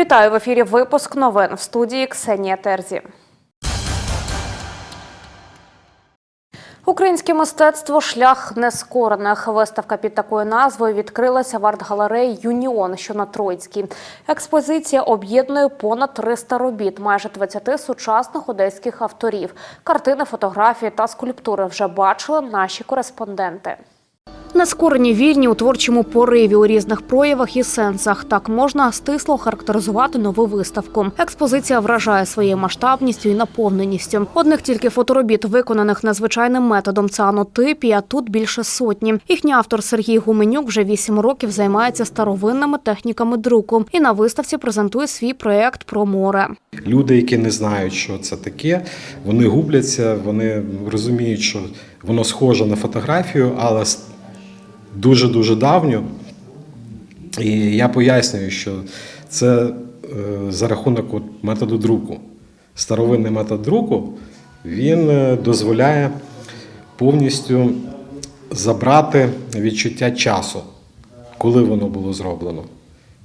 Вітаю в ефірі. Випуск новин в студії Ксенія Терзі. Українське мистецтво шлях нескорених. Виставка під такою назвою відкрилася в арт-галереї Юніон, що на Троїцькій. Експозиція об'єднує понад 300 робіт, майже 20 сучасних одеських авторів. Картини, фотографії та скульптури вже бачили наші кореспонденти. Нескорені вільні у творчому пориві у різних проявах і сенсах. Так можна стисло характеризувати нову виставку. Експозиція вражає своєю масштабністю і наповненістю. Одних тільки фоторобіт, виконаних незвичайним методом, це анотипі, а тут більше сотні. Їхній автор Сергій Гуменюк вже вісім років займається старовинними техніками друку і на виставці презентує свій проєкт про море. Люди, які не знають, що це таке, вони губляться, вони розуміють, що воно схоже на фотографію, але дуже-дуже давню. І я пояснюю, що це е, за рахунок методу друку. Старовинний метод друку він е, дозволяє повністю забрати відчуття часу, коли воно було зроблено.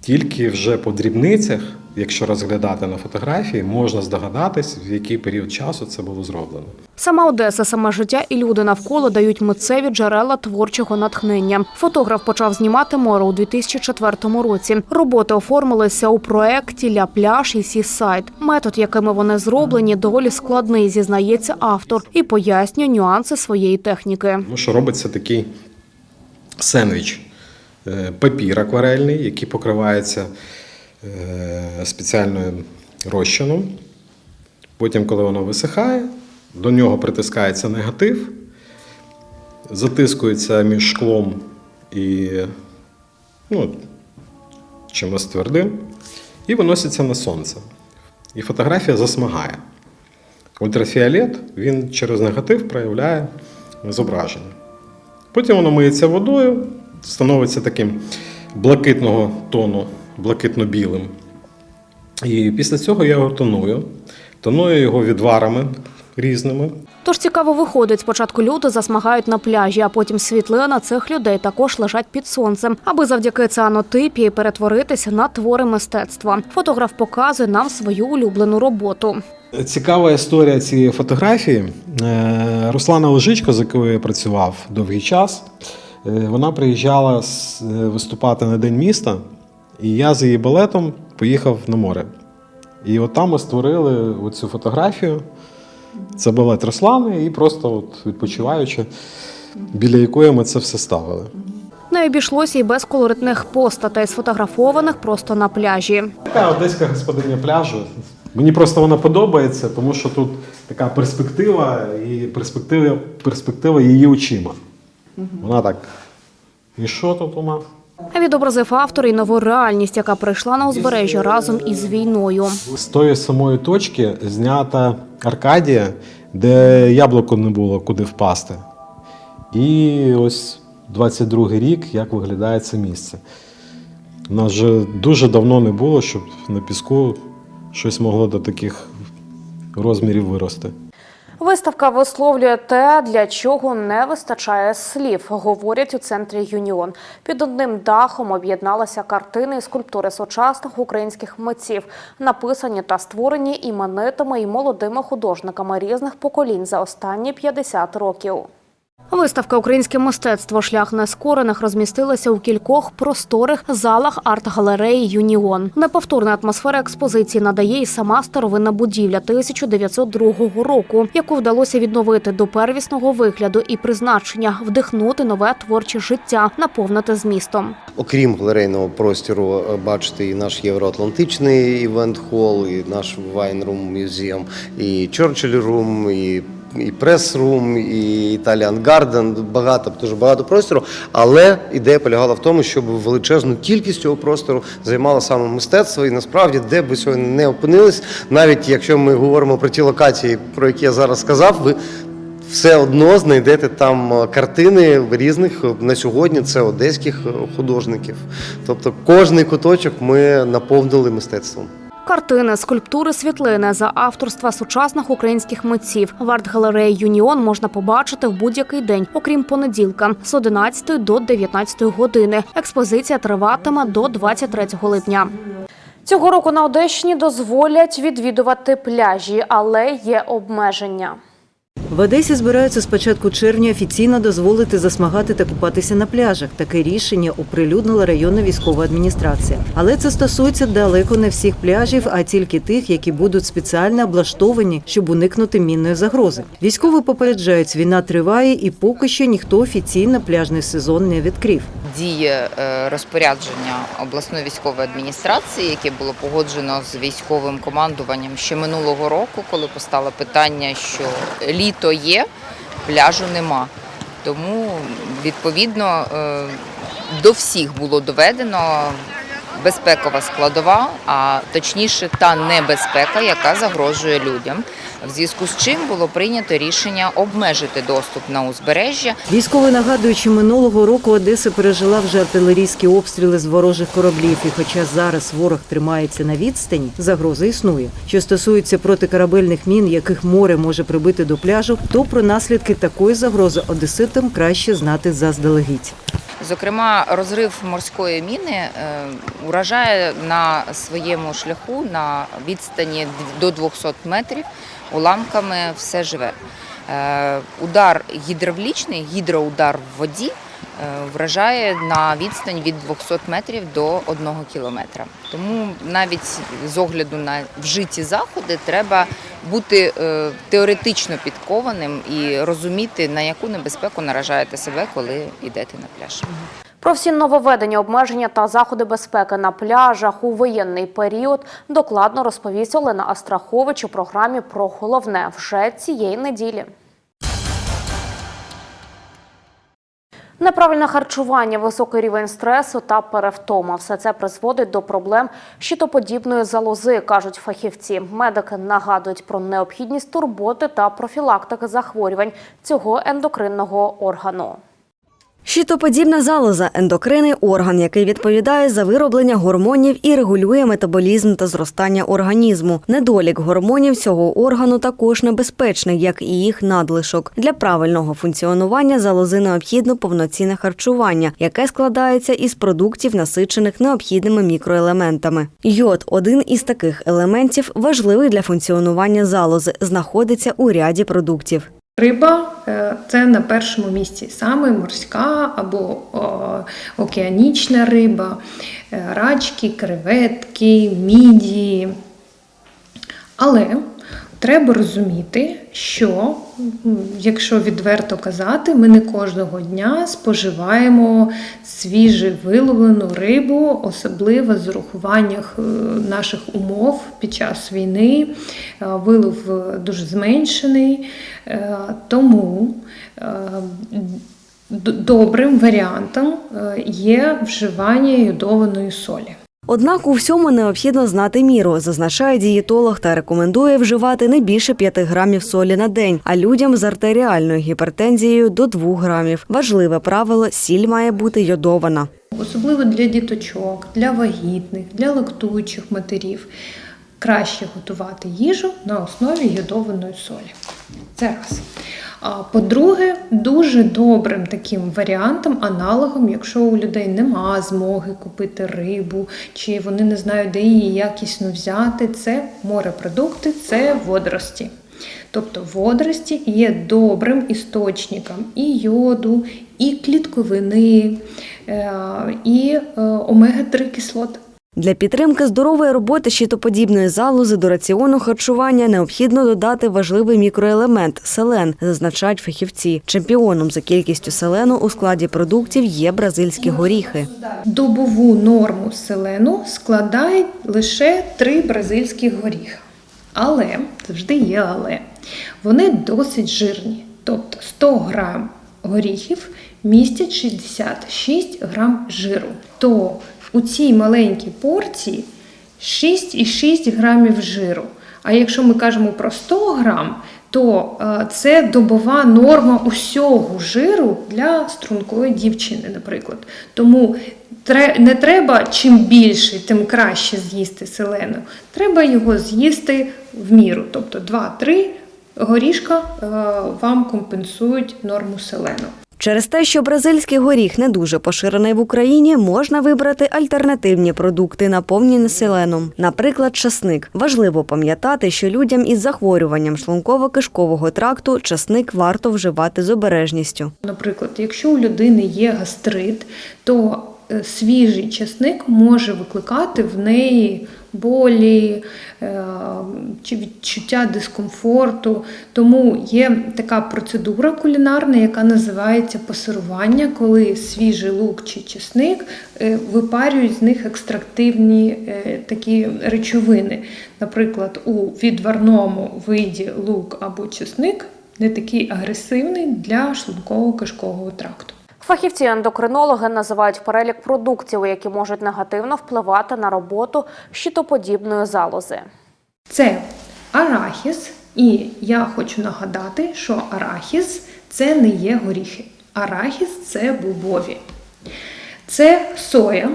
Тільки вже по дрібницях, якщо розглядати на фотографії, можна здогадатись, в який період часу це було зроблено. Сама Одеса, саме життя і люди навколо дають митцеві джерела творчого натхнення. Фотограф почав знімати море у 2004 році. Роботи оформилися у проекті Ля пляж і Сі-сайт. Метод, якими вони зроблені, доволі складний, зізнається автор і пояснює нюанси своєї техніки. Тому що робиться такий сендвіч. Е, Папір акварельний, який покривається е, спеціальною розчином. Потім, коли воно висихає, до нього притискається негатив, затискується між шклом і ну, чимось твердим, і виноситься на сонце. І фотографія засмагає. Ультрафіолет він через негатив проявляє зображення. Потім воно миється водою, становиться таким блакитного тону, блакитно-білим. І після цього я його тоную. Тоную його відварами різними. Тож цікаво виходить, спочатку люди засмагають на пляжі, а потім світлина цих людей також лежать під сонцем, аби завдяки цианотипії перетворитися на твори мистецтва. Фотограф показує нам свою улюблену роботу. Цікава історія цієї фотографії. Е, Руслана Лежичко, з якою я працював довгий час, вона приїжджала е, виступати на День міста, і я з її балетом поїхав на море. І от там ми створили оцю фотографію. Це балет Руслани, і просто от відпочиваючи, біля якої ми це все ставили. Не обійшлося й без колоритних постатей, сфотографованих просто на пляжі. Така одеська господиня пляжу. Мені просто вона подобається, тому що тут така перспектива і перспектива, перспектива її очима. Вона так. І що тут у нас? Відобразив автор і нову реальність, яка прийшла на узбережжя разом із війною. З тої самої точки знята Аркадія, де яблуко не було куди впасти. І ось 22-й рік, як виглядає це місце. У нас вже дуже давно не було, щоб на піску щось могло до таких розмірів вирости. Виставка висловлює те, для чого не вистачає слів, говорять у центрі Юніон. Під одним дахом об'єдналися картини і скульптури сучасних українських митців, написані та створені іменитими і молодими художниками різних поколінь за останні 50 років. Виставка Українське мистецтво шлях нескорених розмістилася у кількох просторих залах арт-галереї Юніон. Неповторна атмосфера експозиції надає і сама старовинна будівля 1902 року, яку вдалося відновити до первісного вигляду і призначення вдихнути нове творче життя, наповнити змістом. Окрім галерейного простору, е, бачите, і наш євроатлантичний івент хол, і наш Вайнрум Мюзеум, і Room, і і прес-рум, і Італіан Гарден, багато, дуже багато простору. Але ідея полягала в тому, щоб величезну кількість цього простору займало саме мистецтво. І насправді, де б ви сьогодні не опинились, навіть якщо ми говоримо про ті локації, про які я зараз сказав, ви все одно знайдете там е, картини різних е, на сьогодні. Це одеських е, художників. Тобто кожний куточок ми наповнили мистецтвом. Картини, скульптури, світлини за авторства сучасних українських митців в арт-галереї Юніон можна побачити в будь-який день, окрім понеділка, з 11 до 19 години. Експозиція триватиме до 23 липня. Цього року на Одещині дозволять відвідувати пляжі, але є обмеження. В Одесі збираються з початку червня офіційно дозволити засмагати та купатися на пляжах. Таке рішення оприлюднила районна військова адміністрація. Але це стосується далеко не всіх пляжів, а тільки тих, які будуть спеціально облаштовані, щоб уникнути мінної загрози. Військові попереджають, війна триває, і поки що ніхто офіційно пляжний сезон не відкрив. Діє е, розпорядження обласної військової адміністрації, яке було погоджено з військовим командуванням ще минулого року, коли постало питання, що літо є, пляжу нема. Тому відповідно е, до всіх було доведено безпекова складова, а точніше та небезпека, яка загрожує людям. В зв'язку з чим було прийнято рішення обмежити доступ на узбережжя Військові нагадують, що минулого року Одеса пережила вже артилерійські обстріли з ворожих кораблів. І хоча зараз ворог тримається на відстані, загроза існує. Що стосується протикорабельних мін, яких море може прибити до пляжу, то про наслідки такої загрози одеситам краще знати заздалегідь. Зокрема, розрив морської міни е, уражає на своєму шляху на відстані до 200 метрів уламками все живе. Е, Удар гідравлічний, гідроудар в воді вражає на відстань від 200 метрів до 1 кілометра. Тому навіть з огляду на вжиті заходи треба бути е, теоретично підкованим і розуміти, на яку небезпеку наражаєте себе, коли йдете на пляж. Про всі нововведення, обмеження та заходи безпеки на пляжах у воєнний період докладно розповість Олена Астрахович у програмі про головне вже цієї неділі. Неправильне харчування, високий рівень стресу та перевтома – все це призводить до проблем щитоподібної залози, кажуть фахівці. Медики нагадують про необхідність турботи та профілактики захворювань цього ендокринного органу. Щитоподібна залоза ендокринний орган, який відповідає за вироблення гормонів і регулює метаболізм та зростання організму. Недолік гормонів цього органу також небезпечний, як і їх надлишок. Для правильного функціонування залози необхідно повноцінне харчування, яке складається із продуктів, насичених необхідними мікроелементами. Йод один із таких елементів, важливий для функціонування залози, знаходиться у ряді продуктів. Риба е, це на першому місці саме морська або океанічна риба, е, рачки, креветки, мідії. Але треба розуміти, що, якщо відверто казати, ми не кожного дня споживаємо свіже виловлену рибу, особливо з урахуванням е, наших умов під час війни. Е, Вилов е, дуже зменшений, тому добрим варіантом є вживання йодованої солі. Однак у всьому необхідно знати міру, зазначає дієтолог та рекомендує вживати не більше 5 грамів солі на день, а людям з артеріальною гіпертензією до 2 грамів. Важливе правило: сіль має бути йодована. Особливо для діточок, для вагітних, для лактуючих матерів. Краще готувати їжу на основі йодованої солі. Це раз. По-друге, дуже добрим таким варіантом, аналогом, якщо у людей нема змоги купити рибу, чи вони не знають, де її якісно взяти, це морепродукти, це водорості. Тобто водорості є добрим істочником і йоду, і клітковини, е, і е, омега-3 кислот. Для підтримки здорової роботи щитоподібної залози до раціону харчування необхідно додати важливий мікроелемент селен, зазначають фахівці. Чемпіоном за кількістю селену у складі продуктів є бразильські горіхи. Добову норму селену складають лише три бразильських горіха. Але завжди є але. Вони досить жирні. Тобто 100 грам горіхів містять 66 грам жиру. То у цій маленькій порції 6,6 грамів жиру. А якщо ми кажемо про 100 грам, то е, це добова норма усього жиру для стрункої дівчини, наприклад. Тому не треба чим більше, тим краще з'їсти селену. Треба його з'їсти в міру, тобто 2-3 горішка е, вам компенсують норму селену. Через те, що бразильський горіх не дуже поширений в Україні, можна вибрати альтернативні продукти, наповнені селеном, наприклад, часник. Важливо пам'ятати, що людям із захворюванням шлунково-кишкового тракту часник варто вживати з обережністю. Наприклад, якщо у людини є гастрит, то е, свіжий часник може викликати в неї болі е, чи відчуття дискомфорту. Тому є така процедура кулінарна, яка називається пасирування, коли свіжий лук чи чесник е, випарюють з них екстрактивні е, такі речовини. Наприклад, у відварному виді лук або чесник не такий агресивний для шлунково-кишкового тракту. Фахівці-ендокринологи називають перелік продуктів, які можуть негативно впливати на роботу щитоподібної залози. Це арахіс, і я хочу нагадати, що арахіс це не є горіхи. Арахіс це бобові. Це соя,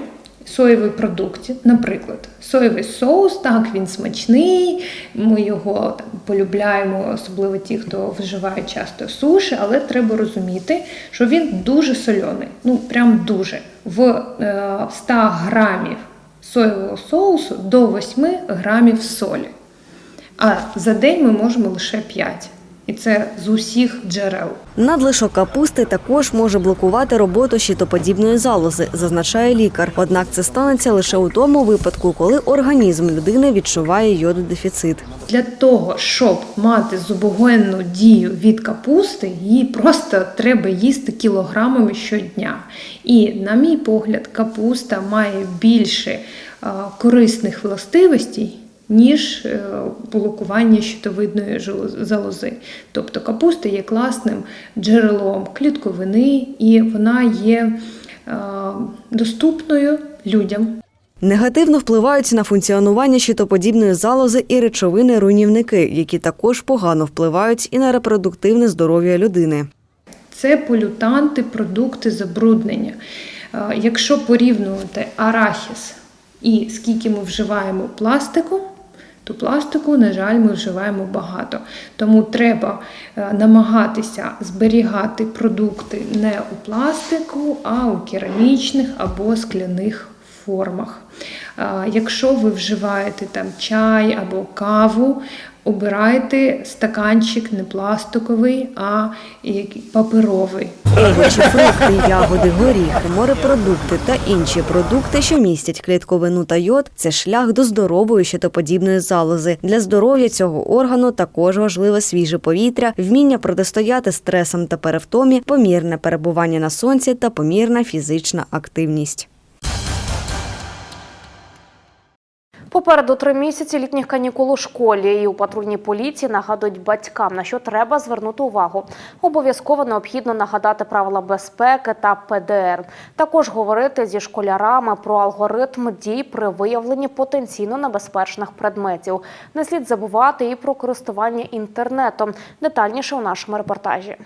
соєві продукти, наприклад, соєвий соус, так, він смачний, ми його там, полюбляємо, особливо ті, хто вживає часто суші, але треба розуміти, що він дуже сольоний, ну прям дуже. В е, 100 грамів соєвого соусу до 8 грамів солі. А за день ми можемо лише 5. І це з усіх джерел. Надлишок капусти також може блокувати роботу щитоподібної залози, зазначає лікар. Однак це станеться лише у тому випадку, коли організм людини відчуває йододефіцит. Для того, щоб мати зубогенну дію від капусти, її просто треба їсти кілограмами щодня. І, на мій погляд, капуста має більше корисних властивостей. Ніж е, блокування щитовидної жол- залози. Тобто капуста є класним джерелом клітковини і вона є е, доступною людям. Негативно впливають на функціонування щитоподібної залози і речовини-руйнівники, які також погано впливають і на репродуктивне здоров'я людини. Це полютанти, продукти забруднення. Е, Якщо порівнювати арахіс і скільки ми вживаємо пластику, то пластику, на жаль, ми вживаємо багато. Тому треба е, намагатися зберігати продукти не у пластику, а у керамічних або скляних формах. Е, Якщо ви вживаєте там чай або каву, обирайте стаканчик не пластиковий, а паперовий. Овочі, фрукти, ягоди, горіхи, морепродукти та інші продукти, що містять клітковину та йод, це шлях до здорової щитоподібної залози. Для здоров'я цього органу також важливе свіже повітря, вміння протистояти стресам та перевтомі, помірне перебування на сонці та помірна фізична активність. Попереду три місяці літніх канікул у школі і у патрульній поліції нагадують батькам, на що треба звернути увагу. Обов'язково необхідно нагадати правила безпеки та ПДР. Також говорити зі школярами про алгоритм дій при виявленні потенційно небезпечних предметів. Не слід забувати і про користування інтернетом. Детальніше у нашому репортажі.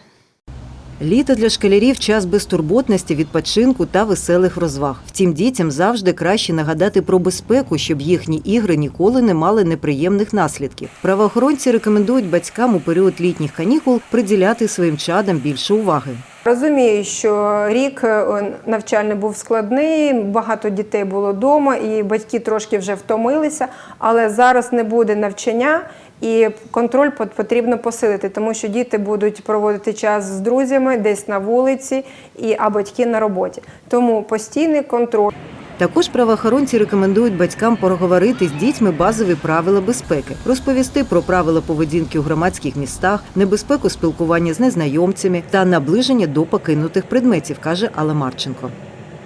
Літо для школярів час безтурботності, відпочинку та веселих розваг. Втім, дітям завжди краще нагадати про безпеку, щоб їхні ігри ніколи не мали неприємних наслідків. Правоохоронці рекомендують батькам у період літніх канікул приділяти своїм чадам більше уваги. Розумію, що рік е, навчальний був складний, багато дітей було вдома, і батьки трошки вже втомилися, але зараз не буде навчання. І контроль пот- потрібно посилити, тому що діти будуть проводити час з друзями десь на вулиці, і, а батьки на роботі. Тому постійний контроль. Також правоохоронці рекомендують батькам проговорити з дітьми базові правила безпеки, розповісти про правила поведінки у громадських містах, небезпеку спілкування з незнайомцями та наближення до покинутих предметів, каже Алла Марченко.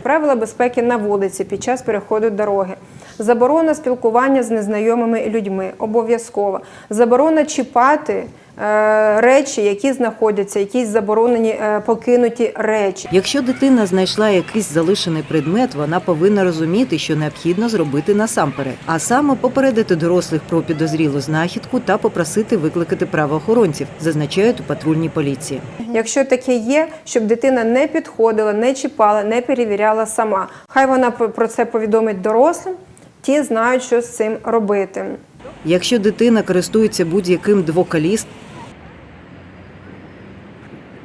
Правила безпеки на вулиці під час переходу дороги. Заборона спілкування з незнайомими людьми обов'язково. Заборона чіпати е, речі, які знаходяться, якісь заборонені е, покинуті речі. Якщо дитина знайшла якийсь залишений предмет, вона повинна розуміти, що необхідно зробити насамперед, а саме попередити дорослих про підозрілу знахідку та попросити викликати правоохоронців, зазначають у патрульній поліції. Якщо таке є, щоб дитина не підходила, не чіпала, не перевіряла сама. Хай вона про це повідомить дорослим, ті знають, що з цим робити. Якщо дитина користується будь-яким двоколіс,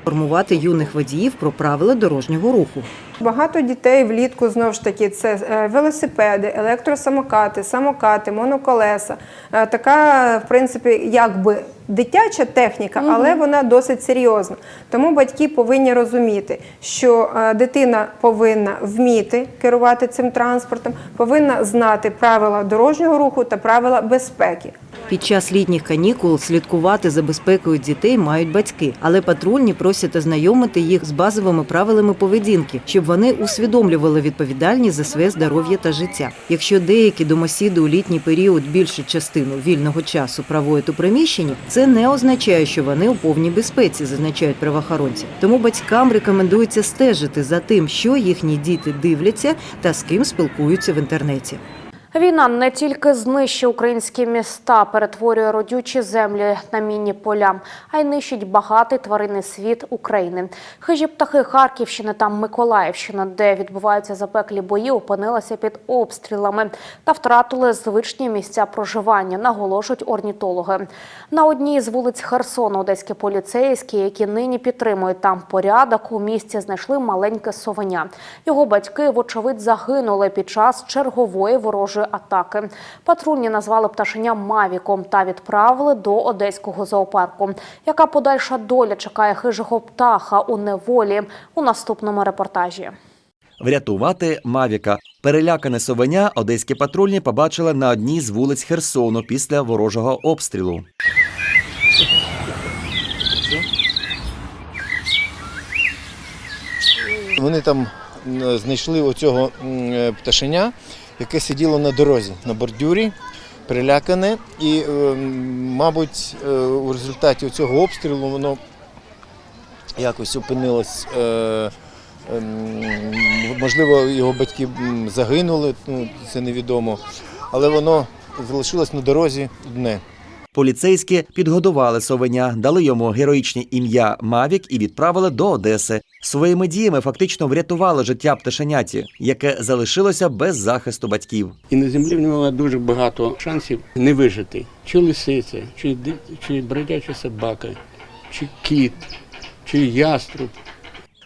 формувати юних водіїв про правила дорожнього руху. Багато дітей влітку знову ж таки це е, велосипеди, електросамокати, самокати, моноколеса. Е, Така, в принципі, якби дитяча техніка, але вона досить серйозна. Тому батьки повинні розуміти, що е, дитина повинна вміти керувати цим транспортом, повинна знати правила дорожнього руху та правила безпеки. Під час літніх канікул слідкувати за безпекою дітей мають батьки, але патрульні просять ознайомити їх з базовими правилами поведінки, щоб вони усвідомлювали відповідальність за своє здоров'я та життя. Якщо деякі домосіди у літній період більшу частину вільного часу проводять у приміщенні, це не означає, що вони у повній безпеці, зазначають правоохоронці. Тому батькам рекомендується стежити за тим, що їхні діти дивляться та з ким спілкуються в інтернеті. Війна не тільки знищує українські міста, перетворює родючі землі на мінні поля, а й нищить багатий тваринний світ України. Хижі птахи Харківщини та Миколаївщини, де відбуваються запеклі бої, опинилися під обстрілами та втратили звичні місця проживання, наголошують орнітологи. На одній з вулиць Херсону одеські поліцейські, які нині підтримують там порядок, у місті знайшли маленьке совеня. Його батьки, вочевидь, загинули під час чергової ворожої атаки. Патрульні назвали пташеня Мавіком та відправили до одеського зоопарку. Яка подальша доля чекає хижого птаха у неволі у наступному репортажі? Врятувати Мавіка. Перелякане совеня одеські патрульні побачили на одній з вулиць Херсону після ворожого обстрілу. Вони там знайшли оцього е, пташеня, яке сиділо на дорозі, на бордюрі, перелякане. І, е, мабуть, е, у результаті цього обстрілу воно якось опинилось. е, ем, Можливо, його батьки загинули, ну, це невідомо. Але воно залишилось на дорозі дне. Поліцейські підгодували совеня, дали йому героїчне ім'я Мавік і відправили до Одеси. Своїми діями фактично врятували життя пташеняті, яке залишилося без захисту батьків. І на землі в нього дуже багато шансів не вижити. Чи лисиця, чи, чи бродяча собака, чи кіт, чи яструб.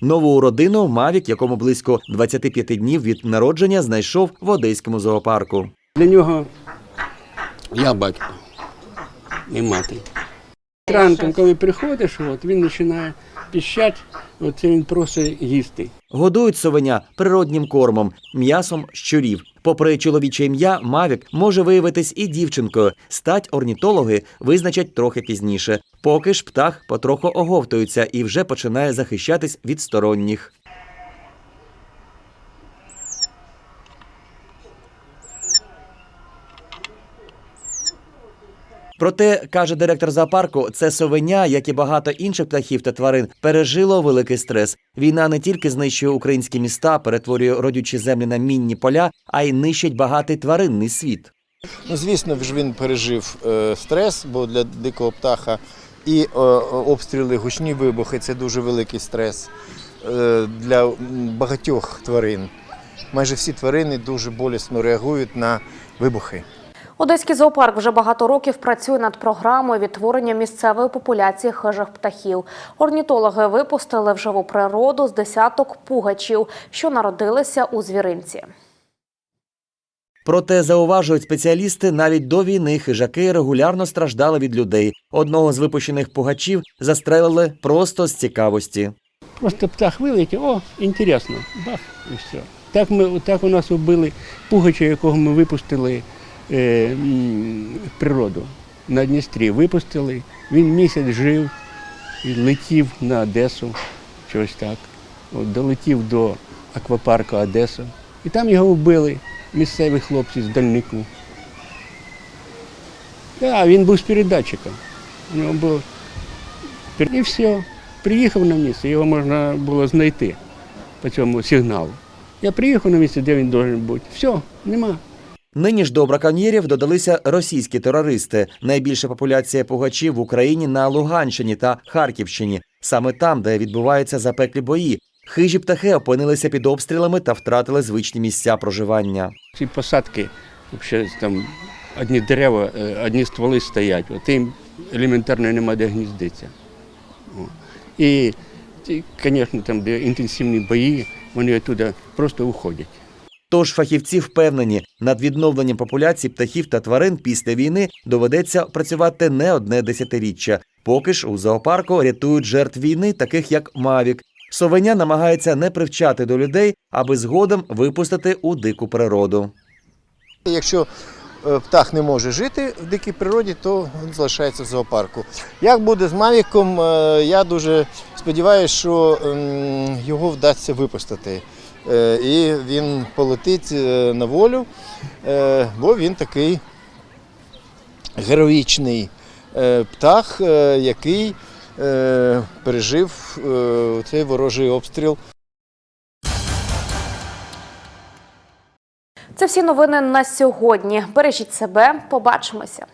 Нову родину Мавік, якому близько 25 днів від народження, знайшов в одеському зоопарку. Для нього я батько і мати. Ранком, коли приходиш, от, він починає піщати, оце він просить їсти. Годують совеня природнім кормом, м'ясом щурів. Попри чоловіче ім'я, Мавік може виявитись і дівчинкою. Стать орнітологи визначать трохи пізніше. Поки ж птах потроху оговтується і вже починає захищатись від сторонніх. Проте, каже директор зоопарку, це совеня, як і багато інших птахів та тварин, пережило великий стрес. Війна не тільки знищує українські міста, перетворює родючі землі на мінні поля, а й нищить багатий тваринний світ. Ну, звісно ж, він пережив е, стрес, бо для дикого птаха і е, обстріли, гучні вибухи це дуже великий стрес е, для багатьох тварин. Майже всі тварини дуже болісно реагують на вибухи. Одеський зоопарк вже багато років працює над програмою відтворення місцевої популяції хижих птахів. Орнітологи випустили в живу природу з десяток пугачів, що народилися у звіринці. Проте зауважують спеціалісти, навіть до війни хижаки регулярно страждали від людей. Одного з випущених пугачів застрелили просто з цікавості. Просто птах вилетів, о, інтересно, бах, і все. Так, ми, так у нас убили пугача, якого ми випустили природу на Дністрі. Випустили, він місяць жив і летів на Одесу, щось так. От, долетів до аквапарку Одеса. І там його вбили місцеві хлопці з дальнику. Так, він був з передатчиком. У нього було і все. Приїхав на місце, його можна було знайти по цьому сигналу. Я приїхав на місце, де він має бути. Все, нема. Нині ж до браконьєрів додалися російські терористи. Найбільша популяція пугачів в Україні на Луганщині та Харківщині, саме там, де відбуваються запеклі бої. Хижі птахи опинилися під обстрілами та втратили звичні місця проживання. Ці посадки, взагалі, там одні дерева, е, одні стволи стоять, от їм елементарно нема де гніздитися. І звісно, там, де інтенсивні бої, вони оттуда просто уходять. Тож фахівці впевнені, над відновленням популяцій птахів та тварин після війни доведеться працювати не одне десятиріччя. Поки ж у зоопарку рятують жертв війни, таких як Мавік. Совеня намагається не привчати до людей, аби згодом випустити у дику природу. Якщо е, птах не може жити в дикій природі, то він залишається в зоопарку. Як буде з Мавіком, е, я дуже сподіваюся, що ем, його вдасться випустити. Е, І він полетить е, на волю, е, бо він такий героїчний птах, який пережив цей ворожий обстріл. Це всі новини на сьогодні. Бережіть себе, побачимося.